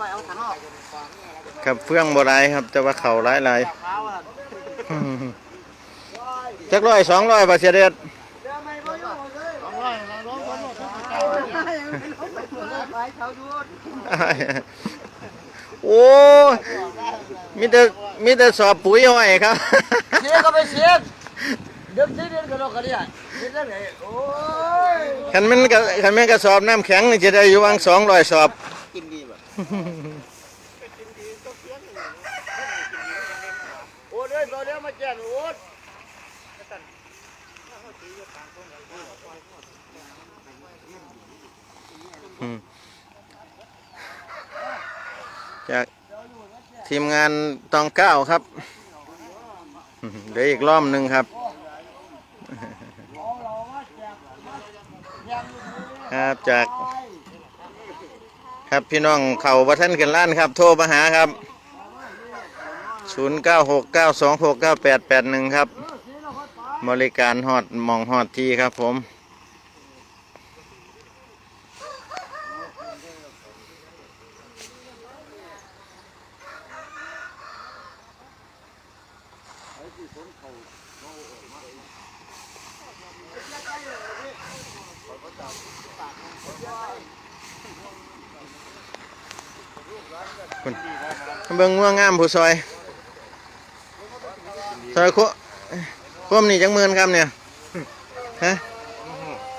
ปล่อยเอาถังออกครับเฟื่องบ่หลายครับแต่ว่าเข่าหลายหลายเท้าอะอืมจักร้อยสองร้อยบาทเสียเด็ดสองร้อยสองร้อยสองร้อยไปเขาดูโอ้ยมีแต่มีแต่สอบปุ๋ยห้อยครับเชียก็ไปเชียเดือดเดือดกันหรอกกันเนี่ยเดือดเลยโอ้ยคันแมันก็คันแมันกระสอบน้ำแข็งนี่จะได้อยู่วังสองร้อยสอบ โอ้เดี๋ยวเดี๋ยวมาแจ้งโอ้จากทีมงานตองเก้าครับเดี๋ยวอีกรอบหนึ่งครับครับจาก ครับพี่น้องเขาประท่านกันล้านครับ โทรมาหาครับ 0969269881 ครับ บริการฮอดมองฮอดทีครับผมไอ้ที่ผมเขาเขาออกมา บิ่งง่วงงามผู้ซอยซอยคุควมนี่จังหมื่นครับเนี่ยฮะ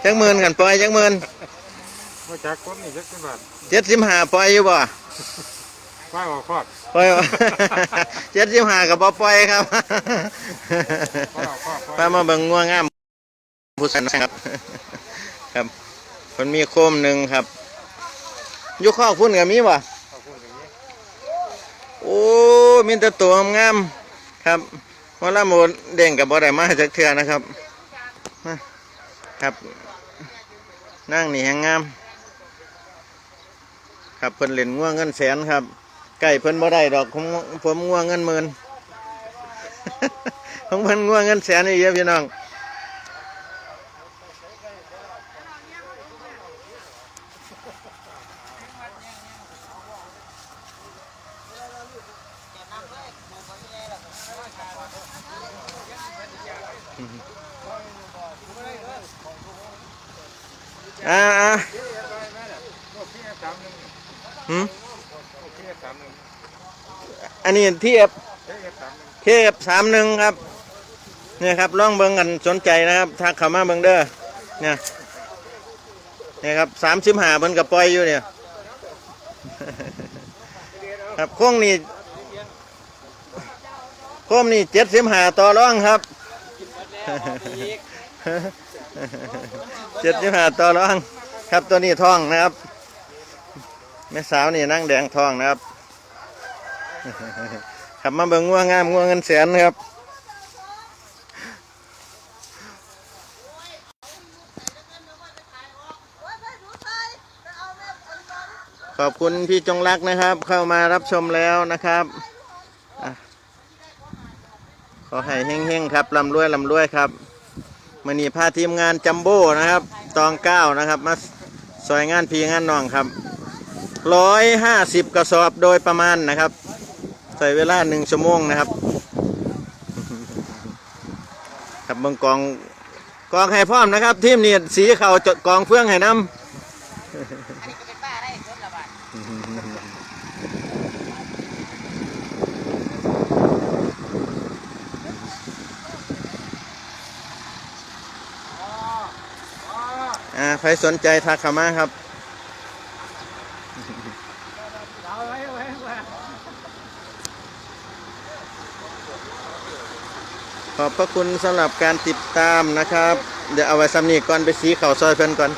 จังหมื่นกันปล่อยจังหมื่นมาจากคนนี่จักเป็นบาทเจ็ดสิบห้าปล่อยอยู่บ่ฟ้าออกคอดปล่อยเจ็ดสิบห้ากับบ่ปล่อยครับฟ้าออกคอดพามาเบิ่งง่วงงามผู้ซอยนะครับครับมันมีโคมหนึ่งครับอยุคข้อพุ่นกับมีบ่ เขาพูดอย่างนี้ โอ้ มีแต่ตัวงามครับวันละโมดเด้งกับบ่ได้มาจากเทือนะครับมาครับนั่งนี่แหงงาม ครับเพิ่นเล่นง่วงเงินแสนครับไก่เพิ่นบ่ได้ดอกผมผมง่วงเงินหมื่นของเพิ่นง่วงเงินแสนนี่เยอะพี่น้อง อ่าอ่าอืมอันนี้เทียบเอ๊ะสามหนึ่งเทียบสามหนึ่งครับ เนี่ยครับลองเบิงกันสนใจนะครับทักเข้ามาเบิงเด้อเนี่ยเนี่ยครับสามสิบห้าเพิ่นกับปล่อยอยู่เนี่ยครับโค้งนี่โค้งนี่เจ็ดสิบห้าต่อรองครับ เจ็ดสิบห้าต่อรองครับตัวนี้ท้องนะครับแม่สาวนี่นั่งแดงท้องนะครับขับมาเบิ่งง่วงงามง่วงเงินแสนครับขอบคุณพี่จงรักนะครับ เข้ามารับชมแล้วนะครับ ขอให้เฮงๆครับลำรวยลำรวยครับมือนีพาทีมงานจัมโบ้นะครับตองเก้านะครับมาซอยงานพีงานน้องครับร้อยห้าสิบกระสอบโดยประมาณนะครับ ใส่เวลาหนึ่งชั่วโมงนะครับครับเบิ่งกองกองให้พร้อมนะครับทีมนี้สีเขาจดกองเฟื่องให้น้ำ ใครสนใจทักเข้ามาครับขอบพระคุณสำหรับการติดตามนะครับ เดี๋ยวเอาไว้ซ้ำนี้ก่อนไปสีเข่าซอยเพิ่นก่อน